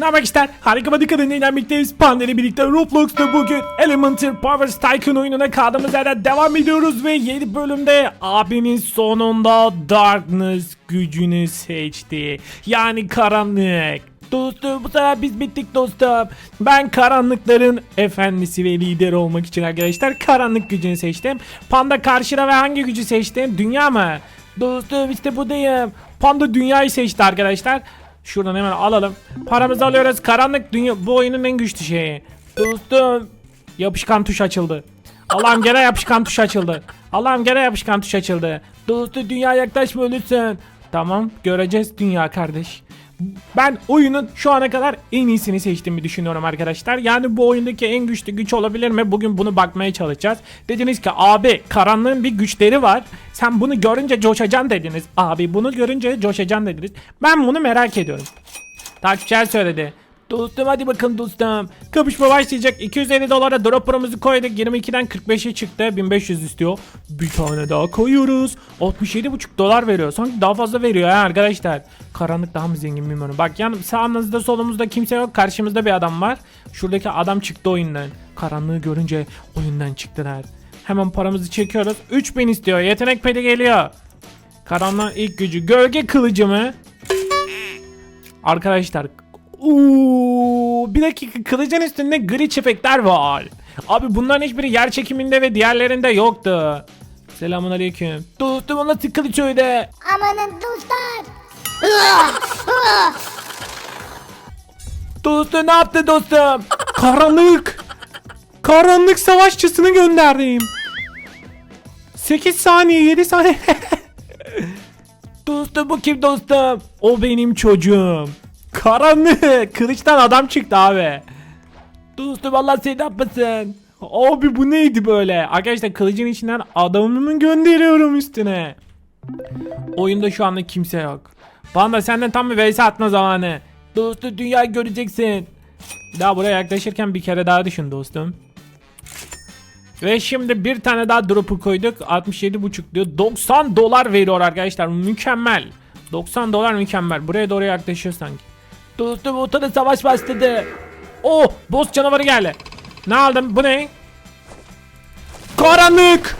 Ne haber işler? Harika bir kadın dinlenmekteyiz. Pandeli birlikte Roblox'ta bugün Elemental Powers Tycoon oyununa kaldığımız yerden devam ediyoruz ve yeni bölümde abimin sonunda Darkness gücünü seçti. Yani karanlık. Dostum bu sefer biz bittik dostum. Ben karanlıkların efendisi ve lideri olmak için arkadaşlar karanlık gücünü seçtim. Panda karşıda ve hangi gücü seçtim? Dünya mı? Dostum işte buradayım. Panda dünyayı seçti arkadaşlar. Şuradan hemen alalım. Paramızı alıyoruz. Karanlık dünya bu oyunun en güçlü şeyi. Dostum yapışkan tuş açıldı. Allah'ım gene yapışkan tuş açıldı. Allah'ım gene yapışkan tuş açıldı. Dostu dünya yaklaşma ölürsün. Tamam göreceğiz dünya kardeş. Ben oyunun şu ana kadar en iyisini seçtiğimi düşünüyorum arkadaşlar. Yani bu oyundaki en güçlü güç olabilir mi? Bugün bunu bakmaya çalışacağız. Dediniz ki abi karanlığın bir güçleri var. Sen bunu görünce coşacaksın dediniz. Abi bunu görünce coşacaksın dediniz. Ben bunu merak ediyorum. Takipçiler söyledi. Dostum hadi bakın dostum. Kapışma başlayacak. 250 dolara dropper'ımızı koyduk. 22'den 45'e çıktı. 1500 istiyor. Bir tane daha koyuyoruz. 67,5 dolar veriyor. Sanki daha fazla veriyor ha arkadaşlar. Karanlık daha mı zengin bilmiyorum. Bak yan sağımızda solumuzda kimse yok. Karşımızda bir adam var. Şuradaki adam çıktı oyundan. Karanlığı görünce oyundan çıktılar. Hemen paramızı çekiyoruz. 3000 istiyor. Yetenek pedi geliyor. Karanlığın ilk gücü. Gölge kılıcı mı? Arkadaşlar Uuu, bir dakika kılıcın üstünde glitch efektler var. Abi bunların hiçbiri yer çekiminde ve diğerlerinde yoktu. Selamun aleyküm. Dostum o nasıl kılıç öyle? Amanın dostlar. Dostum ne yaptı dostum? Karanlık. Karanlık savaşçısını gönderdim. 8 saniye 7 saniye. dostum bu kim dostum? O benim çocuğum. Karanlık. Kılıçtan adam çıktı abi. Dostum Allah seni yapmasın. Abi bu neydi böyle? Arkadaşlar kılıcın içinden adamımı gönderiyorum üstüne. Oyunda şu anda kimse yok. Panda senden tam bir vs atma zamanı. Dostum dünyayı göreceksin. Daha buraya yaklaşırken bir kere daha düşün dostum. Ve şimdi bir tane daha drop'u koyduk. 67.5 diyor. 90 dolar veriyor arkadaşlar. Mükemmel. 90 dolar mükemmel. Buraya doğru yaklaşıyor sanki. Dostum ortada savaş başladı. Oh boss canavarı geldi. Ne aldım? Bu ne? Karanlık.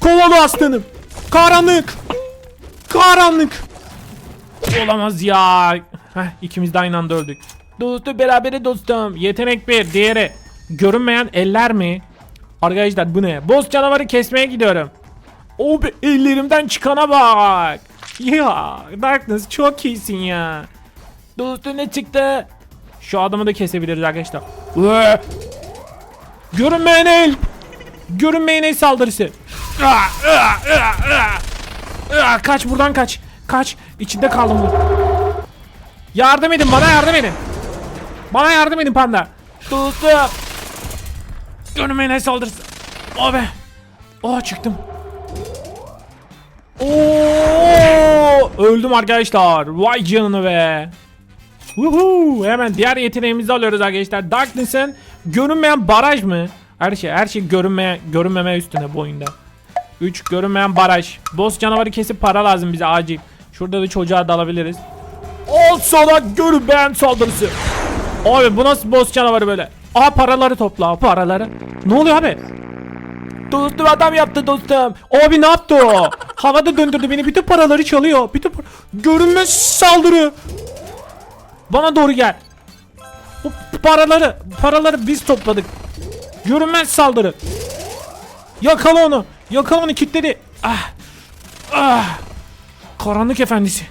Kovalı aslanım. Karanlık. Karanlık. Olamaz ya. Heh, ikimiz de aynı anda öldük. Dostum berabere dostum. Yetenek bir. Diğeri. Görünmeyen eller mi? Arkadaşlar bu ne? Boss canavarı kesmeye gidiyorum. O be ellerimden çıkana bak. Ya Darkness çok iyisin ya. Dostum ne çıktı? Şu adamı da kesebiliriz arkadaşlar. Görünmeyen el. Görünmeyen el saldırısı. Kaç buradan kaç. Kaç. İçinde kaldım. Yardım edin bana yardım edin. Bana yardım edin panda. Dostum. Görünmeyen el saldırısı. Oh be. Oh çıktım. Oo, öldüm arkadaşlar. Vay canına be. Woohoo! Hemen diğer yeteneğimizi alıyoruz arkadaşlar. Darkness'ın görünmeyen baraj mı? Her şey her şey görünmeye görünmeme üstüne bu oyunda. 3 görünmeyen baraj. Boss canavarı kesip para lazım bize acil. Şurada da çocuğa dalabiliriz. Al sana görünmeyen saldırısı. Abi bu nasıl boss canavarı böyle? Aha paraları topla paraları. Ne oluyor abi? Dostum adam yaptı dostum. Abi ne yaptı o? Havada döndürdü beni. Bütün paraları çalıyor. Bütün par- görünmez saldırı. Bana doğru gel. Bu paraları, paraları biz topladık. Görünmez saldırı. Yakala onu. Yakala onu kilitledi. Ah. Ah. Karanlık efendisi.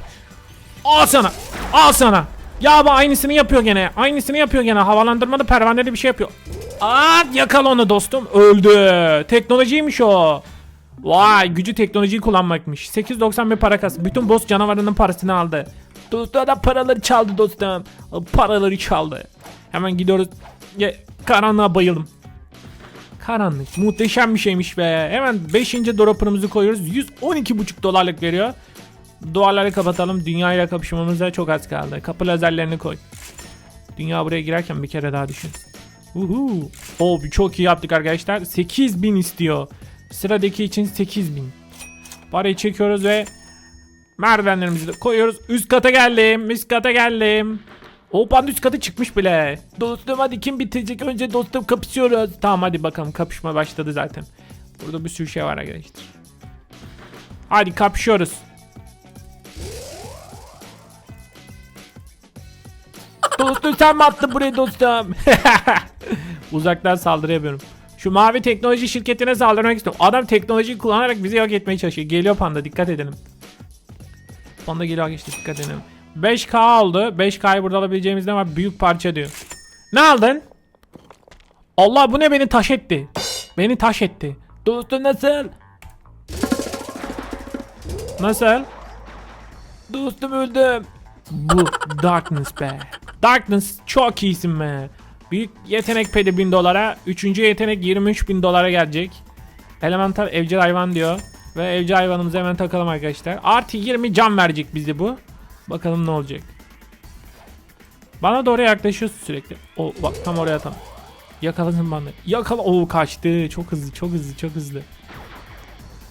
Al sana. Al sana. Ya bu aynısını yapıyor gene. Aynısını yapıyor gene. Havalandırmalı pervaneli bir şey yapıyor. Aa yakala onu dostum. Öldü. Teknolojiymiş o. Vay gücü teknolojiyi kullanmakmış. 8.90 bir para kas. Bütün boss canavarının parasını aldı. Dostum adam paraları çaldı dostum. Paraları çaldı. Hemen gidiyoruz. Ya, karanlığa bayıldım. Karanlık muhteşem bir şeymiş be. Hemen 5. dropper'ımızı koyuyoruz. 112,5 dolarlık veriyor. Duvarları kapatalım. Dünyayla kapışmamıza çok az kaldı. Kapı lazerlerini koy. Dünya buraya girerken bir kere daha düşün. Uhu. Oo, çok iyi yaptık arkadaşlar. 8000 istiyor. Sıradaki için 8000. Parayı çekiyoruz ve merdivenlerimizi de koyuyoruz. Üst kata geldim. Üst kata geldim. O panda üst katı çıkmış bile. Dostum hadi kim bitirecek önce dostum kapışıyoruz. Tamam hadi bakalım kapışma başladı zaten. Burada bir sürü şey var arkadaşlar. Hadi kapışıyoruz. Dostum sen mi attın buraya dostum? Uzaktan saldırı yapıyorum. Şu mavi teknoloji şirketine saldırmak istiyorum. Adam teknolojiyi kullanarak bizi yok etmeye çalışıyor. Geliyor panda dikkat edelim. Panda geliyor geçti dikkat edelim. 5K oldu. 5K'yı burada alabileceğimiz ne var? Büyük parça diyor. Ne aldın? Allah bu ne beni taş etti. Beni taş etti. Dostum nasıl? Nasıl? Dostum öldüm. Bu Darkness be. Darkness çok iyisin be. Büyük yetenek pedi 1000 dolara. Üçüncü yetenek 23 bin dolara gelecek. Elemental evcil hayvan diyor. Ve evcil hayvanımızı hemen takalım arkadaşlar. Artı 20 can verecek bizi bu. Bakalım ne olacak. Bana doğru yaklaşıyorsun sürekli. O bak tam oraya tam. Yakaladın bana. Yakala. Oo kaçtı. Çok hızlı, çok hızlı, çok hızlı.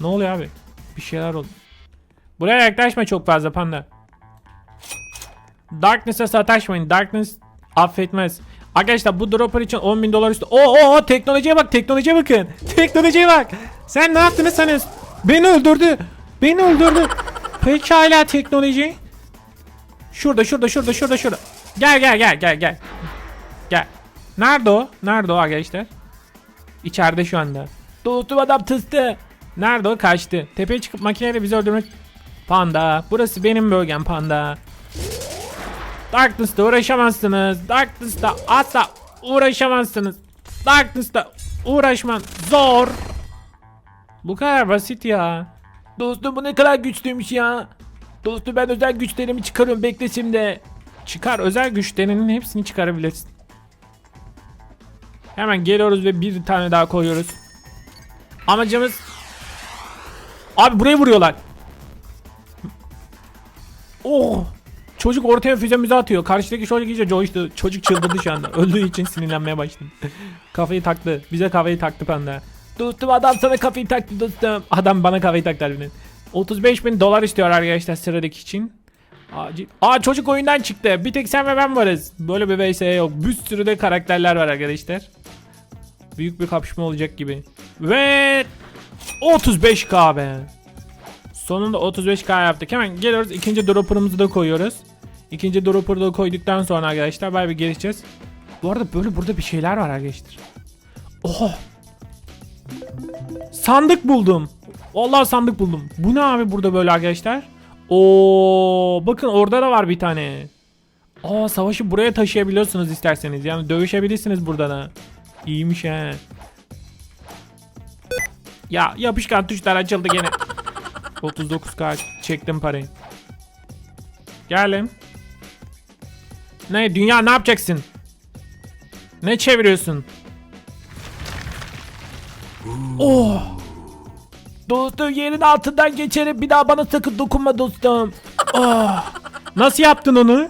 Ne oluyor abi? Bir şeyler oldu. Buraya yaklaşma çok fazla panda. Darkness'a sataşmayın. Darkness affetmez. Arkadaşlar bu dropper için 10 bin dolar üstü. Oo, oo, oo, teknolojiye bak teknolojiye bakın. Teknolojiye bak. Sen ne yaptığını sanıyorsun? Beni öldürdü. Beni öldürdü. Pekala teknoloji. Şurada şurada şurada şurada şurada. Gel gel gel gel gel. Gel. Nerede o? Nerede o arkadaşlar? İçeride şu anda. Dostum adam tıstı. Nerede o? Kaçtı. Tepeye çıkıp makineyle bizi öldürmek. Panda. Burası benim bölgem panda. Darkness'ta uğraşamazsınız. Darkness'ta asla uğraşamazsınız. Darkness'ta uğraşman zor. Bu kadar basit ya. Dostum bu ne kadar güçlüymüş ya. Dostum ben özel güçlerimi çıkarıyorum bekle şimdi. Çıkar özel güçlerinin hepsini çıkarabilirsin. Hemen geliyoruz ve bir tane daha koyuyoruz. Amacımız... Abi buraya vuruyorlar. Oh! Çocuk ortaya füze müze atıyor. Karşıdaki çocuk iyice coştu. Çocuk çıldırdı şu anda. Öldüğü için sinirlenmeye başladı. kafayı taktı. Bize kafayı taktı panda. Dostum adam sana kafayı taktı dostum. Adam bana kafayı taktı harbiden. 35 bin dolar istiyor arkadaşlar sıradaki için. Acil. Aa çocuk oyundan çıktı. Bir tek sen ve ben varız. Böyle bir vs yok. Bir sürü de karakterler var arkadaşlar. Büyük bir kapışma olacak gibi. Ve 35k be. Sonunda 35k yaptık. Hemen geliyoruz. ikinci dropper'ımızı da koyuyoruz. İkinci dropper'ı da koyduktan sonra arkadaşlar bay bir gelişeceğiz. Bu arada böyle burada bir şeyler var arkadaşlar. Oha. Sandık buldum. Vallahi sandık buldum. Bu ne abi burada böyle arkadaşlar? Oo, bakın orada da var bir tane. Aa savaşı buraya taşıyabiliyorsunuz isterseniz. Yani dövüşebilirsiniz burada da. İyiymiş he. Ya yapışkan tuşlar açıldı gene. 39k çektim parayı. Gelin. Ne dünya ne yapacaksın? Ne çeviriyorsun? Oh! Dostum yerin altından geçerim bir daha bana sakın dokunma dostum. Oh! Nasıl yaptın onu?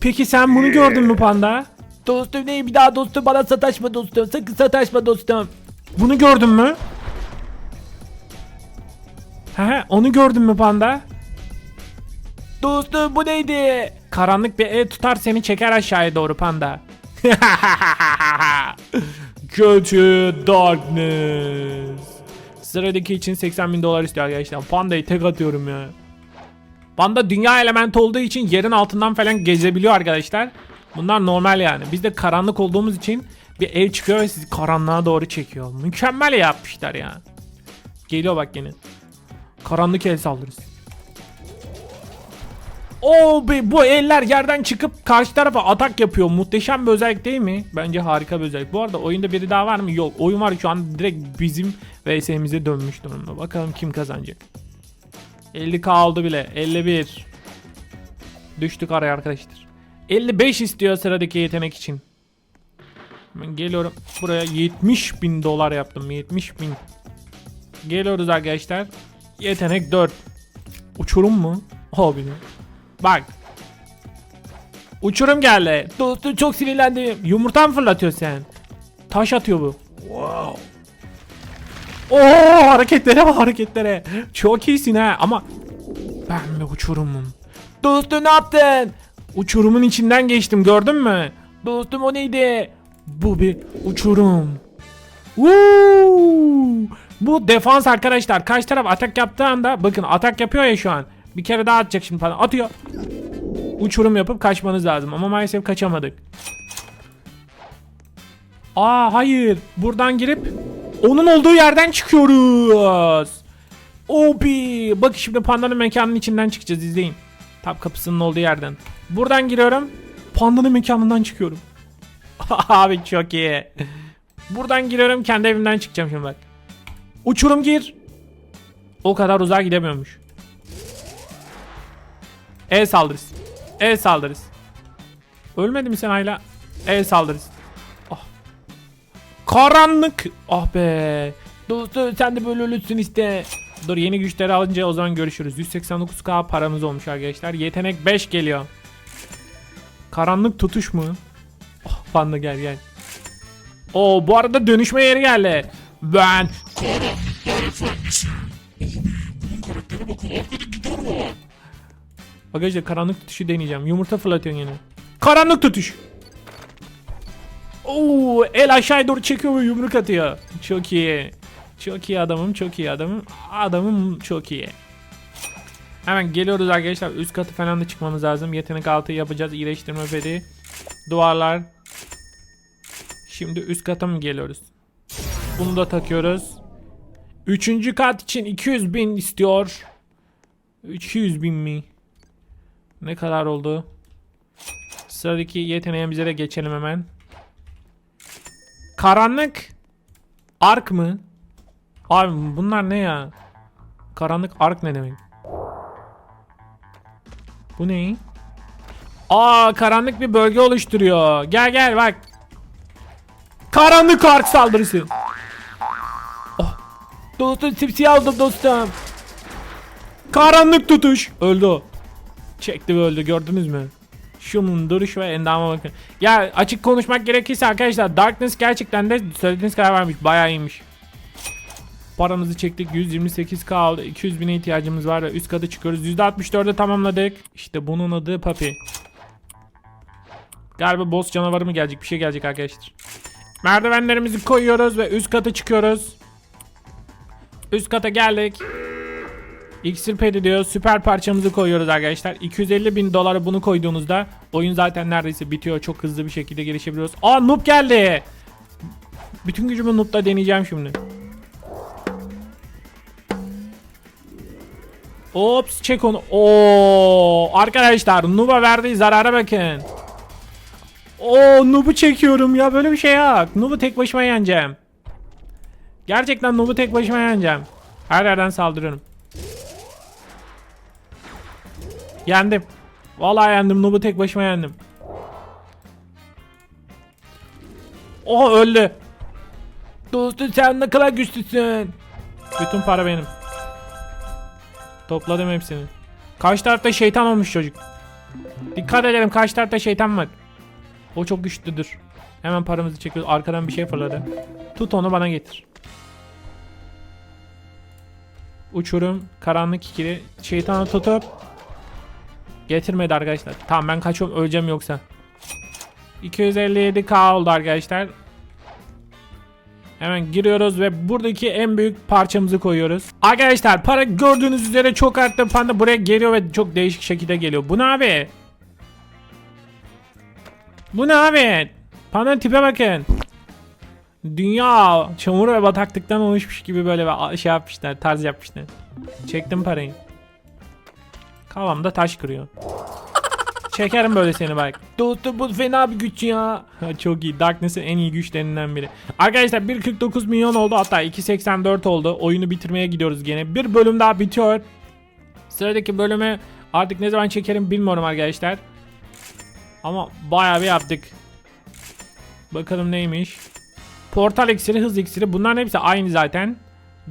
Peki sen bunu gördün mü panda? Dostum ne bir daha dostum bana sataşma dostum sakın sataşma dostum. Bunu gördün mü? He onu gördün mü panda? Dostum bu neydi? Karanlık bir ev tutar seni çeker aşağıya doğru panda. Kötü Darkness. Sıradaki için 80 bin dolar istiyor arkadaşlar. Panda'yı tek atıyorum ya. Panda dünya elementi olduğu için yerin altından falan gezebiliyor arkadaşlar. Bunlar normal yani. Biz de karanlık olduğumuz için bir ev çıkıyor ve sizi karanlığa doğru çekiyor. Mükemmel yapmışlar ya. Geliyor bak yine. Karanlık el saldırısı. Oo be, bu eller yerden çıkıp karşı tarafa atak yapıyor. Muhteşem bir özellik değil mi? Bence harika bir özellik. Bu arada oyunda biri daha var mı? Yok. Oyun var şu an direkt bizim VS'mize dönmüş durumda. Bakalım kim kazanacak. 50k oldu bile. 51. Düştük araya arkadaşlar. 55 istiyor sıradaki yetenek için. Ben geliyorum. Buraya 70 bin dolar yaptım. 70 bin. Geliyoruz arkadaşlar. Yetenek 4. Uçurum mu? Abi. Bak. Uçurum geldi. Dostum çok sinirlendim. Yumurta mı fırlatıyorsun sen? Taş atıyor bu. Wow. Oo hareketlere bak hareketlere. Çok iyisin ha ama Ben bir uçurumum. Dostum ne yaptın? Uçurumun içinden geçtim gördün mü? Dostum o neydi? Bu bir uçurum. Woo! Bu defans arkadaşlar. Karşı taraf atak yaptığı anda bakın atak yapıyor ya şu an. Bir kere daha atacak şimdi falan. Atıyor. Uçurum yapıp kaçmanız lazım ama maalesef kaçamadık. Aa hayır. Buradan girip onun olduğu yerden çıkıyoruz. Obi. Bak şimdi pandanın mekanının içinden çıkacağız izleyin. Tap kapısının olduğu yerden. Buradan giriyorum. Pandanın mekanından çıkıyorum. Abi çok iyi. Buradan giriyorum kendi evimden çıkacağım şimdi bak. Uçurum gir. O kadar uzağa gidemiyormuş. El saldırısı. El saldırısı. Ölmedi mi sen hala? El saldırısı. Ah. Karanlık. Ah be. Dostum sen de böyle ölürsün işte. Dur yeni güçleri alınca o zaman görüşürüz. 189k paramız olmuş arkadaşlar. Yetenek 5 geliyor. Karanlık tutuş mu? Oh, panda gel gel. Oo bu arada dönüşme yeri geldi. Ben Arkadaşlar karanlık tutuşu deneyeceğim. Yumurta fırlatıyorsun yine. Karanlık tutuş. Oo el aşağıya doğru çekiyor ve yumruk atıyor. Çok iyi. Çok iyi adamım, çok iyi adamım. Adamım çok iyi. Hemen geliyoruz arkadaşlar. Üst katı falan da çıkmamız lazım. Yetenek altı yapacağız. İyileştirme pedi. Duvarlar. Şimdi üst kata mı geliyoruz? Bunu da takıyoruz. Üçüncü kat için 200 bin istiyor. 200 bin mi? Ne kadar oldu? Sıradaki yeteneğimize de geçelim hemen. Karanlık. Ark mı? Abi bunlar ne ya? Karanlık ark ne demek? Bu ne? Aa karanlık bir bölge oluşturuyor. Gel gel bak. Karanlık ark saldırısı. Oh. Dostum simsiyah oldum dostum. Karanlık tutuş. Öldü o. Çekti öldü gördünüz mü? Şunun duruş ve endama bakın. Ya açık konuşmak gerekirse arkadaşlar Darkness gerçekten de söylediğiniz kadar varmış. Bayağı iyiymiş. Paramızı çektik. 128k aldı. 200 bine ihtiyacımız var ve üst katı çıkıyoruz. %64'e tamamladık. İşte bunun adı Papi. Galiba boss canavarı mı gelecek? Bir şey gelecek arkadaşlar. Merdivenlerimizi koyuyoruz ve üst kata çıkıyoruz. Üst kata geldik. İksir diyor. Süper parçamızı koyuyoruz arkadaşlar. 250 bin dolara bunu koyduğunuzda oyun zaten neredeyse bitiyor. Çok hızlı bir şekilde gelişebiliyoruz. Aa noob geldi. Bütün gücümü noob'da deneyeceğim şimdi. Ops çek onu. Oo arkadaşlar Noob'a verdiği zarara bakın. Oo Noob'u çekiyorum ya böyle bir şey yok. Noob'u tek başıma yeneceğim. Gerçekten Noob'u tek başıma yeneceğim. Her yerden saldırıyorum. Yendim. Vallahi yendim. Noob'u tek başıma yendim. Oha öldü. Dostum sen ne kadar güçlüsün. Bütün para benim. Topladım hepsini. Karşı tarafta şeytan olmuş çocuk. Dikkat edelim karşı tarafta şeytan var. O çok güçlüdür. Hemen paramızı çekiyoruz. Arkadan bir şey fırladı. Tut onu bana getir. Uçurum. Karanlık ikili. Şeytanı tutup. Getirmedi arkadaşlar. Tamam ben kaçıyorum öleceğim yoksa. 257k oldu arkadaşlar. Hemen giriyoruz ve buradaki en büyük parçamızı koyuyoruz. Arkadaşlar para gördüğünüz üzere çok arttı. Panda buraya geliyor ve çok değişik şekilde geliyor. Bu ne abi? Bu ne abi? Panda tipe bakın. Dünya çamur ve bataklıktan oluşmuş gibi böyle şey yapmışlar. Tarz yapmışlar. Çektim parayı. Kafamda taş kırıyor. Çekerim böyle seni bak. Dostum bu fena bir güç ya. Çok iyi. Darkness'in en iyi güçlerinden biri. Arkadaşlar 1.49 milyon oldu hatta 2.84 oldu. Oyunu bitirmeye gidiyoruz gene. Bir bölüm daha bitiyor. Sıradaki bölümü artık ne zaman çekerim bilmiyorum arkadaşlar. Ama bayağı bir yaptık. Bakalım neymiş. Portal iksiri, hız iksiri bunların hepsi aynı zaten.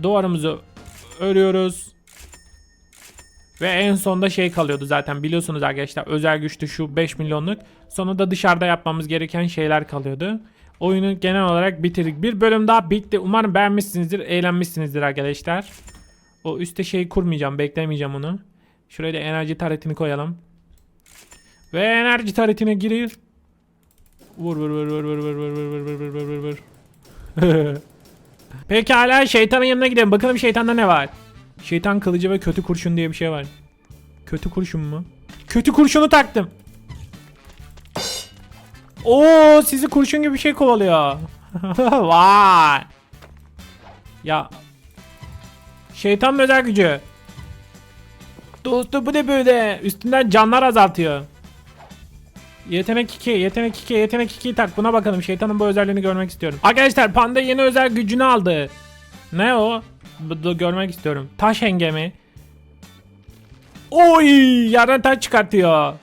Duvarımızı örüyoruz. Ve en sonda şey kalıyordu zaten biliyorsunuz arkadaşlar özel güçlü şu 5 milyonluk. Sonra da dışarıda yapmamız gereken şeyler kalıyordu. Oyunu genel olarak bitirdik. Bir bölüm daha bitti. Umarım beğenmişsinizdir, eğlenmişsinizdir arkadaşlar. O üstte şeyi kurmayacağım, beklemeyeceğim onu. Şuraya da enerji taretini koyalım. Ve enerji taretine giriyor. Vur vur vur vur vur vur vur vur vur vur vur vur vur. Pekala şeytanın yanına gidelim. Bakalım şeytanda ne var. Şeytan kılıcı ve kötü kurşun diye bir şey var. Kötü kurşun mu? Kötü kurşunu taktım. Oo sizi kurşun gibi bir şey kovalıyor. Vay. Ya. Şeytanın özel gücü. Dostum bu ne böyle? Üstünden canlar azaltıyor. Yetenek 2, yetenek 2, yetenek 2'yi tak. Buna bakalım. Şeytanın bu özelliğini görmek istiyorum. Arkadaşlar panda yeni özel gücünü aldı. Ne o? Görmek istiyorum. Taş hengemi. Oy! Yerden taş çıkartıyor.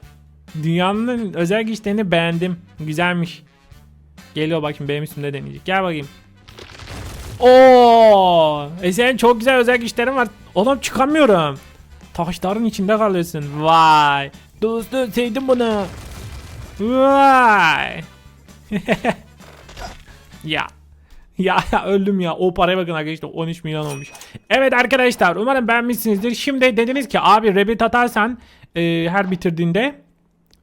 Dünyanın özel güçlerini beğendim. Güzelmiş. Geliyor bak şimdi benim üstümde deneyecek. Gel bakayım. Oo! E senin çok güzel özel güçlerin var. Oğlum çıkamıyorum. Taşların içinde kalıyorsun. Vay. Dostum sevdim bunu. Vay. ya. Ya ya öldüm ya. O paraya bakın arkadaşlar 13 milyon olmuş. Evet arkadaşlar umarım beğenmişsinizdir. Şimdi dediniz ki abi rabbit atarsan e, her bitirdiğinde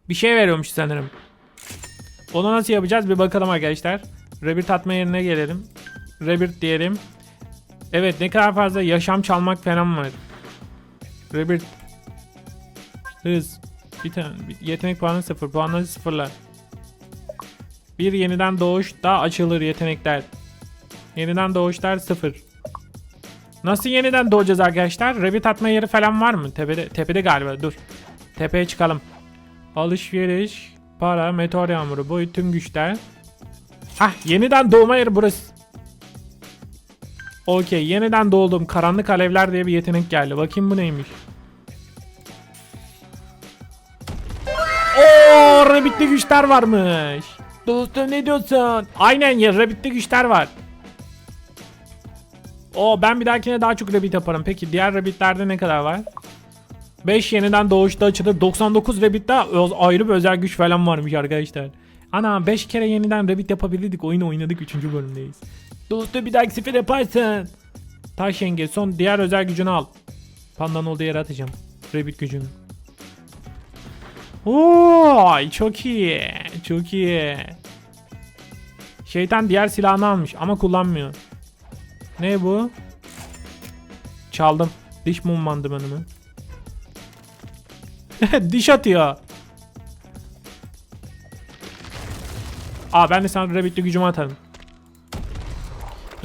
bir şey veriyormuş sanırım. Onu nasıl yapacağız bir bakalım arkadaşlar. Rabbit atma yerine gelelim. Rabbit diyelim. Evet ne kadar fazla yaşam çalmak falan var. Rabbit. Hız. Bir tane yetenek puanı sıfır. Puanları sıfırlar. Bir yeniden doğuş da açılır yetenekler. Yeniden doğuşlar sıfır. Nasıl yeniden doğacağız arkadaşlar? Rabbit atma yeri falan var mı? Tepede, tepede galiba. Dur. Tepeye çıkalım. Alışveriş, para, meteor yağmuru, boyut tüm güçler. Hah yeniden doğma yeri burası. Okey yeniden doğdum. Karanlık alevler diye bir yetenek geldi. Bakayım bu neymiş. Oo Rabbit'te güçler varmış. Dostum ne diyorsun? Aynen ya Rabbit'te güçler var. Oo ben bir dahakine daha çok Rabbit yaparım. Peki diğer Rabbit'lerde ne kadar var? 5 yeniden doğuşta açılır. 99 Rabbit'te ayrı bir özel güç falan varmış arkadaşlar. Ana 5 kere yeniden Rabbit yapabildik. Oyunu oynadık 3. bölümdeyiz. Dostum bir dahaki sefer yaparsın. Taş yenge son diğer özel gücünü al. Pandanın olduğu yere atacağım. Rabbit gücünü. Oo, çok iyi. Çok iyi. Şeytan diğer silahını almış ama kullanmıyor. Ne bu? Çaldım. Diş mum bandımanı mı? Diş atıyor. Aa ben de sana Rabbit'li gücümü atarım.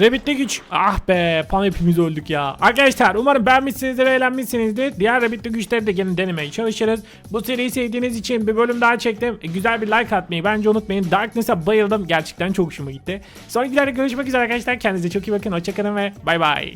Rabbit'li güç. Ah be pan hepimiz öldük ya. Arkadaşlar umarım beğenmişsinizdir ve eğlenmişsinizdir. Diğer Rabbit'li güçleri de gene denemeye çalışırız. Bu seriyi sevdiğiniz için bir bölüm daha çektim. E, güzel bir like atmayı bence unutmayın. Darkness'a bayıldım. Gerçekten çok hoşuma gitti. Sonraki videoda görüşmek üzere arkadaşlar. Kendinize çok iyi bakın. Hoşçakalın ve bay bay.